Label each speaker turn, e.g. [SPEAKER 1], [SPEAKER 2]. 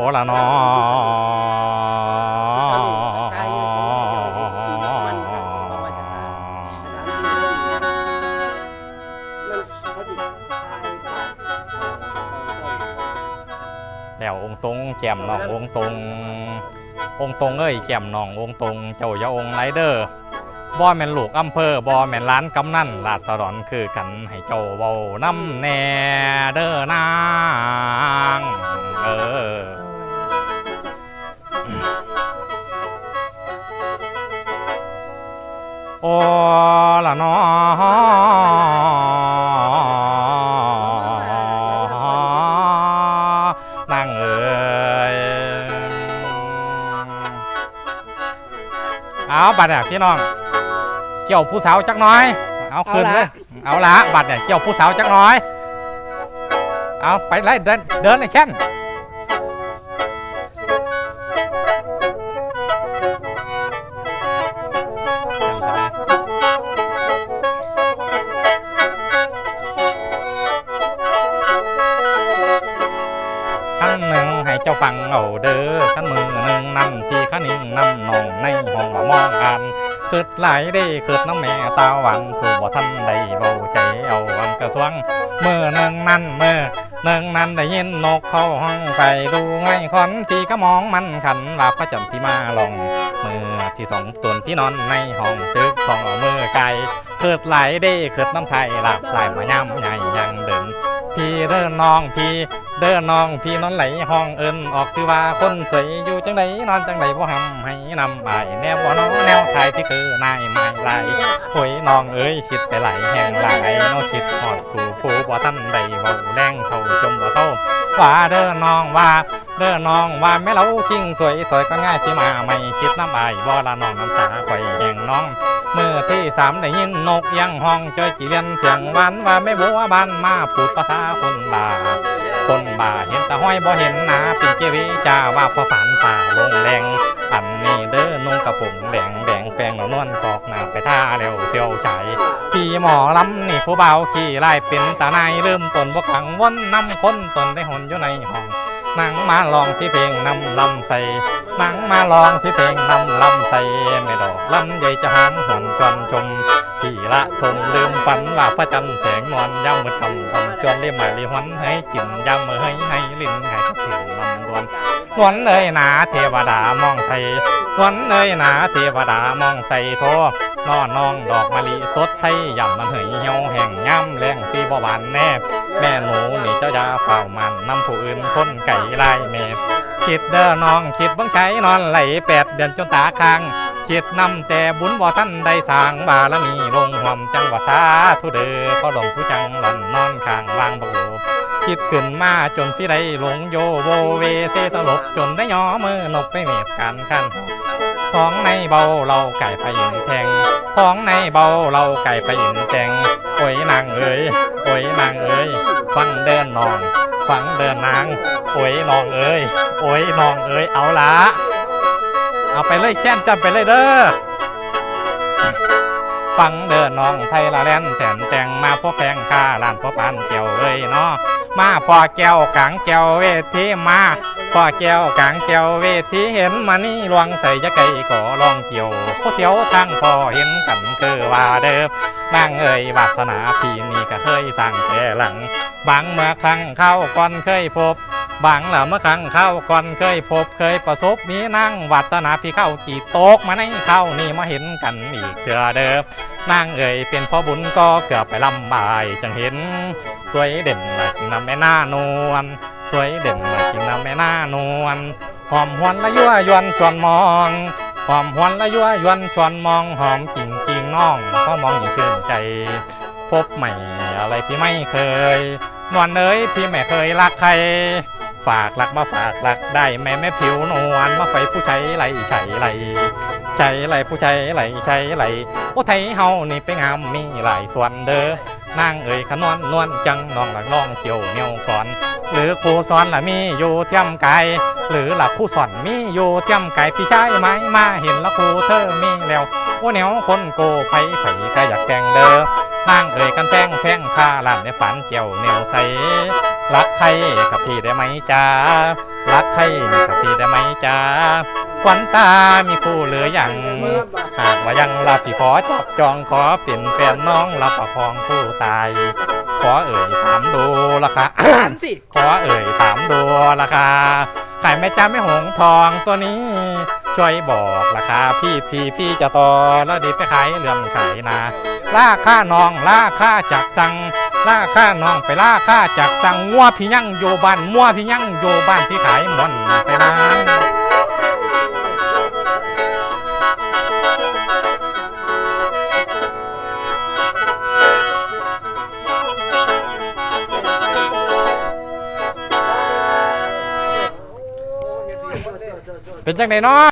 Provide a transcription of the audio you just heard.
[SPEAKER 1] อ้ละนอ
[SPEAKER 2] มันเอาไว้จะตายมัน
[SPEAKER 1] แล้วองค์ตรงแจ่มน้ององค์ตรงองค์ตรงเอ้ยแจ่มน้ององค์ตรงเจ้าอย่าองค์ไรเดอร์บ่แม่นลูกอำเภอบ่แม่นร้านกำนันลาดสะดอนคือกันให้เจ้าเว้าน้ำแน่เด้อนางเออ ละนอนางเอ๋ยเอาบัตรเนี่ยพี่น้อง เกี่ยวผู้สาวจักหน้อย เอาคืนเลย เอาละบัตรเนี่ยเกี่ยวผู้สาวจักหน้อย เอาไปเลยเดินเดินเลยแค่นขั้น ฟังเอาเด้อขันมือหนึ่งนำพี่ขันนิ่งนำน้องในห้องมามองอ่านคืดหลายได้คืดน้ำแม่ตาหวานสู่บ่ทันได้เบาใจเอาอันกระสวงเมื่อหนึ่งนั่นเมื่อหนึ่งนั้นได้ยินนกเข้าห้องไปดูไงคอนพี่ก็มองมันขันว่าพระจันทร์ที่มาลองมือที่สองตวนพี่นอนในห้องตึกของเอามือไก่คืดหลายได้คืดน้ำไทยหลับไหลมาย่ำใหญ่ยังเดินพี่เดินน้องพี่ เด้อน้องพี่นอนไหลห้องเอินออกสิว่าคนสวยอยู่จังไดนอนจังไดบ่หำให้นำอายแนวบ่น้องแนวไทยที่คือนายไม้ไหลโอ้ยน้องเอ้ยคิดไปไหลแห่งไหลน้องคิดหอดสู่ผู้บ่ทันได้เว้าแรงเศร้าจมบ่เศร้าว่าเด้อน้องว่าเด้อน้องว่าแม่เราคิงสวยสวยก็ง่ายสิมาไม่คิดน้ำอายบ่ละน้องน้ำตาข่อยแห่งน้องเมื่อที่สามได้ยินนกยังห้องจ้อยจีเรียนเสียงหวานว่าไม่บัวบานมาพูดภาษาคนบา คนบ่าเห็นตาห้อยบ่เห็นนาปิ่นเจวิจ้าว่าพอผ่านฝ่าลงแรงอันนี้เด้อนุ่งกระปุงแดงแดงแปลงแล้วนวลกอกหนาไปท่าแล้วเที่ยวใจพี่หมอลำนี่ผู้เบาขี่ไล่เป็นตาในเริ่มตนบ่ขังวนนำคนตนได้หนอยู่ในห้องนั่งมาลองสิเพลงนำลำใส่นั่งมาลองสิเพลงนำลำใส่ไม่ดอกลำใหญ่จะหอมหวนจวนชมพี่ ละทงลืมฝันว่าพระจันทร์แสงนวลย่ำมืดคำคำจวนเรียมหมายรีหวันให้จินย่ำมือให้ให้ลิ้นให้กับถึงลำดวนนวลเอ้ยหนาเทวดามองใส่นวลเอ้ยหนาเทวดามองใส่โทนอนน้องดอกมะลิสดไทยย่ำมันเหยเหี่ยวแห่งย่ำแรงสีบ่หวานแน่ แม่หนูนี่เจ้ายาเฝ้ามันนำผู้อื่นคนไก่ลายเมคิดเด้อน้องคิดบังใช้นอนไหลแปดเดือนจนตาค้าง คิดนำแต่บุญบ่ท่านได้สร้างบารมีลงหวมจังหวะสาธุเด้อขอหลงผู้จังหล่อนนอนข้างวางบโอคิดขึ้นมาจนพี่ได้หลงโยโวเวเซตลบจนได้ย่อมือนบไปเมียบกันขั้นท้องในเบาเราไก่ไปยินแทงท้องในเบาเราไก่ไปยินแทงโอ้ยนางเอ๋ยโอ้ยนางเอ๋ยฟังเดินนอง ฟังเดินนางโอ้ยนองเอ๋ยโอ้ยนองเอ๋ยเอาละ เอาไปเลยแค้นจำไปเลยเด้อฟังเด้อน้องไทยละแลนแต่นแต่งมาพ่อแพงค่าลานพ่อปานเจียวเอ้ยเนาะมาพ่อแก้วกลางแก้วเวทีมาพ่อแก้วกลางแก้วเวทีเห็นมานี่ลวงใส่ยะไก่ก่อลองเกี่ยวโคเที่ยวทางพ่อเห็นกันคือว่าเด้อนางเอ้ยวาสนาพี่นี่ก็เคยสั่งแต่หลังบางเมื่อครั้งเข้าก่อนเคยพบ บางหละเมื่อครั้งเข้าก่อนเคยพบเคยประสบมีนั่งวัฒนาพี่เข้าจีโตกมาในเข้านี่มาเห็นกันอีกเถื่อเดิมนางเอ่ยเป็นพ่อบุญก็เกือบไปลำบายจังเห็น สวยเด่นละจริงนำแม่หน้านวลสวยเด่นละจริงนำแม่หน้านวลหอมหวนละยั่วยวนชวนมองหอมหวนละยั่วยวนชวนมองหอมจริงจริงน้องเขามองยิ่งชื่นใจ พบใหม่อะไรพี่ไม่เคยนวลเอ้ยพี่ไม่เคยรักใคร ฝากรักมาฝากรักได้แม่แม่ผิวนวลมาไฟผู้ใช้ไหลใช้ไหลใช้ไหลผู้ใช้ไหลใช้ไหลโอ้ไทยเฮานี่เป็นงามมีหลายส่วนเด้อนางเอ่ยขนวนนวลจังน้องหลักน้องเจียวเหนียวก่อน หรือครูสอนละมีอยู่เทียมไกายหรือหลักครูสอนมีอยู่เทียมไก่พี่ชายไหมมาเห็นละครูเธอมีแล้วโอ้แนวคนโกไผไผก็อยากแต่งเด้อ นางเอ่ยกันแพงแพงค่าล้านในฝันเจียวเหนียวใสรักใครกับพี่ได้ไหมจ้ารักใครกับพี่ได้ไหมจ้าขวัญตามีคู่เหลือยังหากว่ายังลาพี่ขอจับจองขอเป็นแฟนน้องรับประคองผู้ตาย ขอเอ่ยถามดูราคา
[SPEAKER 2] ถามสิ
[SPEAKER 1] ขอเอ่ยถามดูราคาขายแม่จ้าไม่หงทองตัวนี้ ช่วยบอกราคาพี่ทีพี่จะต่อแล้วดีไปขายเรื่องขายนาล่าค่าน้องล่าค่าจากสังล่าค่าน้องไปล่าค่าจากสังงัวพี่ยั่งโยบ้านงัวพี่ยั่งโยบ้านที่ขายมอนไปนะเป็นจังไดเนาะ